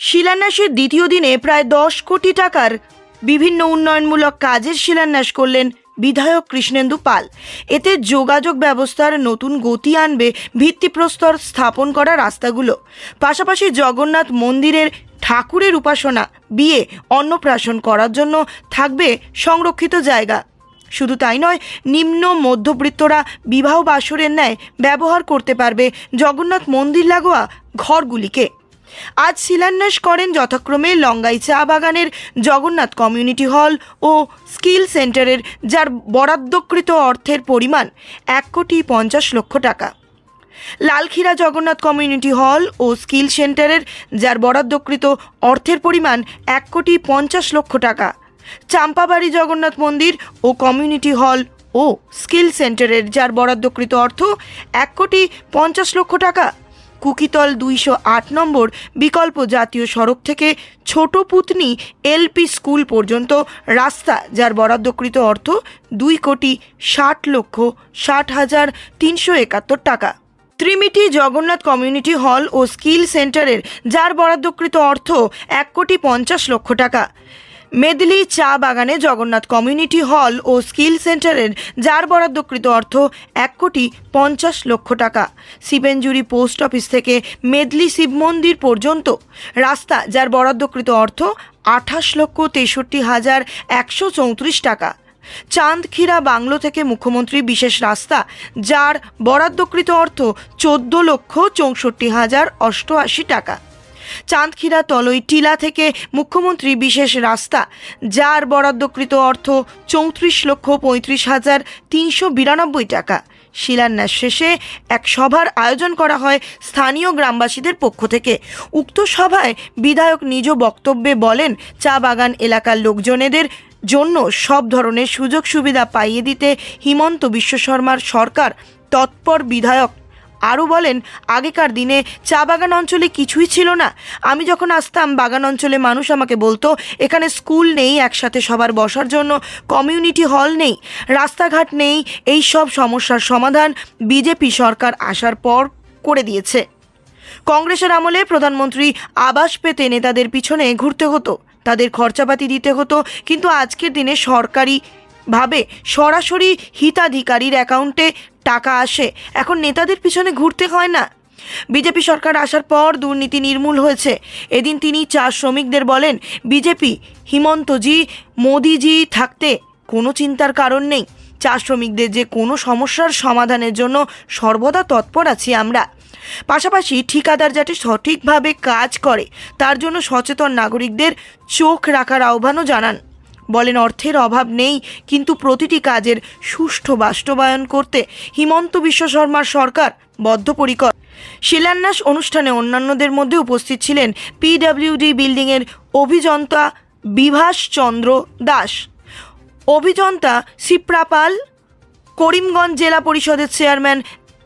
শিলান্যাসের দ্বিতীয় দিনে প্রায় দশ কোটি টাকার বিভিন্ন উন্নয়নমূলক কাজের শিলান্যাস করলেন বিধায়ক কৃষ্ণেন্দু পাল। এতে যোগাযোগ ব্যবস্থার নতুন গতি আনবে ভিত্তিপ্রস্তর স্থাপন করা রাস্তাগুলো। পাশাপাশি জগন্নাথ মন্দিরের ঠাকুরের উপাসনা, বিয়ে, অন্নপ্রাশন করার জন্য থাকবে সংরক্ষিত জায়গা। শুধু তাই নয়, নিম্ন মধ্যবৃত্তরা বিবাহ বাসরের ন্যায় ব্যবহার করতে পারবে জগন্নাথ মন্দির লাগোয়া ঘরগুলিকে। আজ শিলান্যাস করেন যথাক্রমে লঙ্গাই চা বাগানের জগন্নাথ কমিউনিটি হল ও স্কিল সেন্টারের, যার বরাদ্দকৃত অর্থের পরিমাণ এক কোটি পঞ্চাশ লক্ষ টাকা। লালখিরা জগন্নাথ কমিউনিটি হল ও স্কিল সেন্টারের, যার বরাদ্দকৃত অর্থের পরিমাণ এক কোটি পঞ্চাশ লক্ষ টাকা। চাম্পাবাড়ি জগন্নাথ মন্দির ও কমিউনিটি হল ও স্কিল সেন্টারের, যার বরাদ্দকৃত অর্থ এক কোটি পঞ্চাশ লক্ষ টাকা। কুকিতল দুইশো আট নম্বর বিকল্প জাতীয় সড়ক থেকে ছোট পুতনি এলপি স্কুল পর্যন্ত রাস্তা, যার বরাদ্দকৃত অর্থ দুই কোটি ষাট লক্ষ ষাট হাজার তিনশো একাত্তর টাকা। ত্রিমিটি জগন্নাথ কমিউনিটি হল ও স্কিল সেন্টারের, যার বরাদ্দকৃত অর্থ এক কোটি পঞ্চাশ লক্ষ টাকা। মেদলি চা বাগানে জগন্নাথ কমিউনিটি হল ও স্কিল সেন্টারের যার বরাদ্দকৃত অর্থ এক কোটি পঞ্চাশ লক্ষ টাকা। শিবেঞ্জুরি পোস্ট অফিস থেকে মেদলি শিব মন্দির পর্যন্ত। রাস্তা যার বরাদ্দকৃত অর্থ আঠাশ লক্ষ তেষট্টি হাজার একশো চৌত্রিশ টাকা। চাঁদখিরা বাংলো থেকে মুখ্যমন্ত্রী বিশেষ রাস্তা, যার বরাদ্দকৃত অর্থ চোদ্দ লক্ষ চৌষট্টি হাজার অষ্টআশি টাকা। চাঁদখিরা তলই টিলা থেকে মুখ্যমন্ত্রী বিশেষ রাস্তা, যার বরাদ্দকৃত অর্থ চৌত্রিশ লক্ষ পঁয়ত্রিশ হাজার তিনশো বিরানব্বই টাকা। শিলান্যাস শেষে এক সভার আয়োজন করা হয় স্থানীয় গ্রামবাসীদের পক্ষ থেকে। উক্ত সভায় বিধায়ক নিজ বক্তব্যে বলেন, চা বাগান এলাকার লোকজনেদের জন্য সব ধরনের সুযোগ সুবিধা পাইয়ে দিতে হিমন্ত বিশ্ব শর্মার সরকার তৎপর বিধায়ক আরও বলেন, আগেকার দিনে চা বাগান অঞ্চলে কিছুই ছিল না। আমি যখন আসতাম, বাগান অঞ্চলে মানুষ আমাকে বলতো, এখানে স্কুল নেই, একসাথে সবার বসার জন্য, কমিউনিটি হল নেই, রাস্তাঘাট নেই, এই সব সমস্যার সমাধান বিজেপি সরকার আসার পর করে দিয়েছে। কংগ্রেসের আমলে প্রধানমন্ত্রী আবাস পেতে নেতাদের পিছনে ঘুরতে হতো, তাদের খরচাপাতি দিতে হতো, কিন্তু আজকের দিনে সরকারি ভাবে সরাসরি হিতাধিকারীর অ্যাকাউন্টে টাকা আসে, এখন নেতাদের পিছনে ঘুরতে হয় না। বিজেপি সরকার আসার পর দুর্নীতি নির্মূল হয়েছে। এদিন তিনি চা শ্রমিকদের বলেন, বিজেপি, হিমন্তজি, মোদিজি থাকতে কোনো চিন্তার কারণ নেই। চা শ্রমিকদের যে কোনো সমস্যার সমাধানের জন্য সর্বদা তৎপর আছি আমরা। পাশাপাশি ঠিকাদার যাতে সঠিকভাবে কাজ করে, তার জন্য সচেতন নাগরিকদের চোখ রাখার আহ্বানও জানান। বলেন, অর্থের অভাব নেই, কিন্তু প্রতিটি কাজের সুষ্ঠু বাস্তবায়ন করতে হিমন্ত বিশ্ব শর্মার সরকার বদ্ধপরিকর। শিলান্যাস অনুষ্ঠানে অন্যান্যদের মধ্যে উপস্থিত ছিলেন পিডব্লিউডি বিল্ডিংয়ের অভিযন্তা বিভাস চন্দ্র দাস, অভিযন্তা শিপ্রাপাল করিমগঞ্জ জেলা পরিষদের চেয়ারম্যান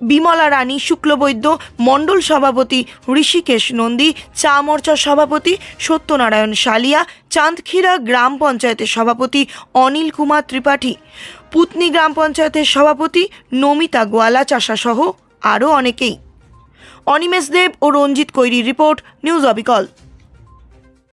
বিমলা রানী, শুক্লবৈদ্য, মণ্ডল সভাপতি ঋষিকেশ নন্দী, চা মোর্চার সভাপতি সত্যনারায়ণ সালিয়া, চাঁদখিরা গ্রাম পঞ্চায়েতের সভাপতি অনিল কুমার ত্রিপাঠী, পুতনি গ্রাম পঞ্চায়েতের সভাপতি নমিতা গোয়ালা চাষাসহ আরও অনেকেই। অনিমেষ দেব ও রঞ্জিত কৈরির রিপোর্ট, নিউজ অবিকল।